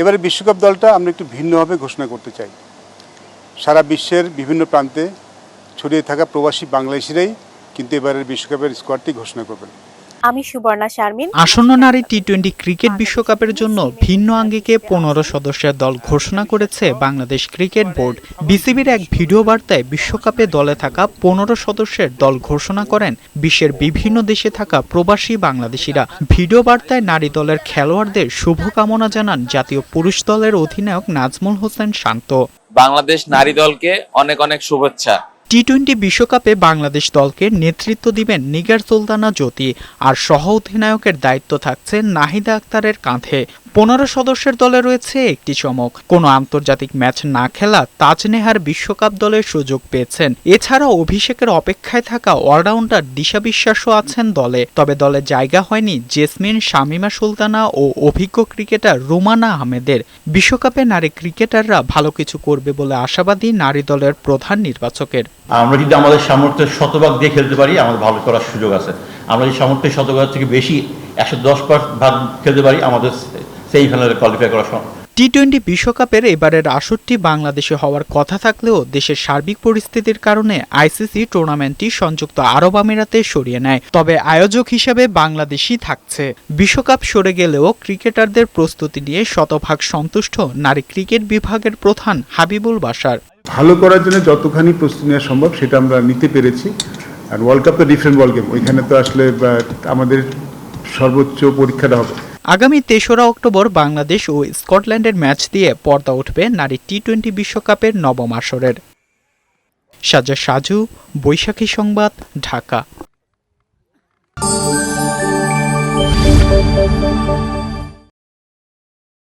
এবারে বিশ্বকাপ দলটা আমরা একটু ভিন্নভাবে ঘোষণা করতে চাই। সারা বিশ্বের বিভিন্ন প্রান্তে ছড়িয়ে থাকা প্রবাসী বাংলাদেশিরাই কিন্তু এবারের বিশ্বকাপের স্কোয়াডটি ঘোষণা করবেন। আমি সুবর্ণা শারমিন। আসন্ন নারী টি টোয়েন্টি ক্রিকেট বিশ্বকাপের জন্য ভিন্ন আঙ্গিকে পনেরো সদস্যের দল ঘোষণা করেছে বাংলাদেশ ক্রিকেট বোর্ড। বিসিবির এক ভিডিও বার্তায় বিশ্বকাপে দলে থাকা পনেরো সদস্যের দল ঘোষণা করেন বিশ্বের বিভিন্ন দেশে থাকা প্রবাসী বাংলাদেশিরা। ভিডিও বার্তায় নারী দলের খেলোয়াড়দের শুভকামনা জানান জাতীয় পুরুষ দলের অধিনায়ক নাজমুল হোসেন শান্ত। বাংলাদেশ নারী দলকে অনেক অনেক শুভেচ্ছা। টি টোয়েন্টি বিশ্বকাপে বাংলাদেশ দলকে নেতৃত্ব দিবেন নিগার সুলতানা জ্যোতি আর সহ অধিনায়কের দায়িত্ব থাকছে নাহিদা আক্তারের কাঁধে। পনেরো সদস্যের দলে রয়েছে একটি চমক। কোনো আন্তর্জাতিক ম্যাচ না খেলা তাজনেহার বিশ্বকাপ দলের সুযোগ পেয়েছেন। এছাড়া অভিষেকের অপেক্ষায় থাকা অলরাউন্ডার দিশা বিশ্বাসও আছেন দলে। তবে দলে জায়গা হয়নি জেসমিন, শামিমা সুলতানা ও অভিজ্ঞ ক্রিকেটার রুমানা আহমেদের। বিশ্বকাপে নারী ক্রিকেটাররা ভালো কিছু করবে বলে আশাবাদী নারী দলের প্রধান নির্বাচকের। আমরা যদি আমাদের সামর্থ্যের শতভাগ দিয়ে খেলতে পারি আমাদের ভালো করার সুযোগ আছে। আমরা যদি সামর্থ্যের শতভাগ থেকে বেশি একশো দশ ভাগ খেলতে পারি, আমাদের সেমিফাইনালে কোয়ালিফাই করা সম্ভব। টি টোয়েন্টি বিশ্বকাপের এবারের আসরটি বাংলাদেশে হওয়ার কথা থাকলেও দেশের সার্বিক পরিস্থিতির কারণে আইসিসি টুর্নামেন্টটি সংযুক্ত আরব আমিরাতে সরিয়ে নেয়। তবে আয়োজক হিসেবে বাংলাদেশই থাকছে। বিশ্বকাপ সরে গেলেও ক্রিকেটারদের প্রস্তুতি নিয়ে শতভাগ সন্তুষ্ট নারী ক্রিকেট বিভাগের প্রধান হাবিবুল বাসার ভালো করার জন্য যতখানি প্রস্তুতি নেওয়া সম্ভব সেটা আমরা নিতে পেরেছি। আর ওয়ার্ল্ড কাপ তো ডিফারেন্ট ওয়ার্ল্ড গেম ওইখানে তো আসলে আমাদের সর্বোচ্চ পরীক্ষাটা হবে। আগামী তেসরা অক্টোবর বাংলাদেশ ও স্কটল্যান্ডের ম্যাচ দিয়ে পর্দা উঠবে নারী টি টোয়েন্টি বিশ্বকাপের নবম আসরের। সাজা সাজু, বৈশাখী সংবাদ, ঢাকা।